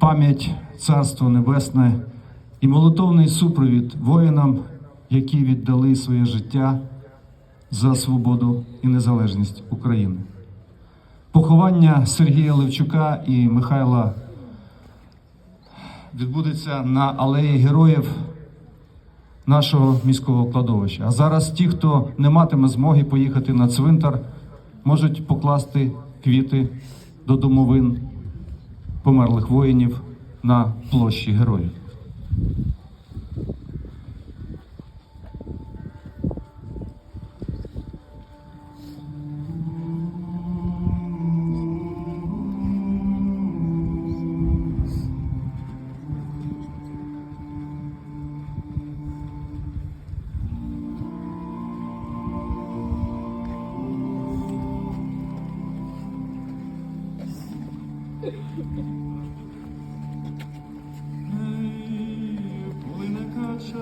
пам'ять Царство Небесне і молитовний супровід воїнам, які віддали своє життя за свободу і незалежність України. Поховання Сергія Левчука і Михайла відбудеться на алеї героїв нашого міського кладовища. А зараз ті, хто не матиме змоги поїхати на цвинтар, можуть покласти квіти до домовин померлих воїнів на площі героїв. Hmm, hey, pulling a catch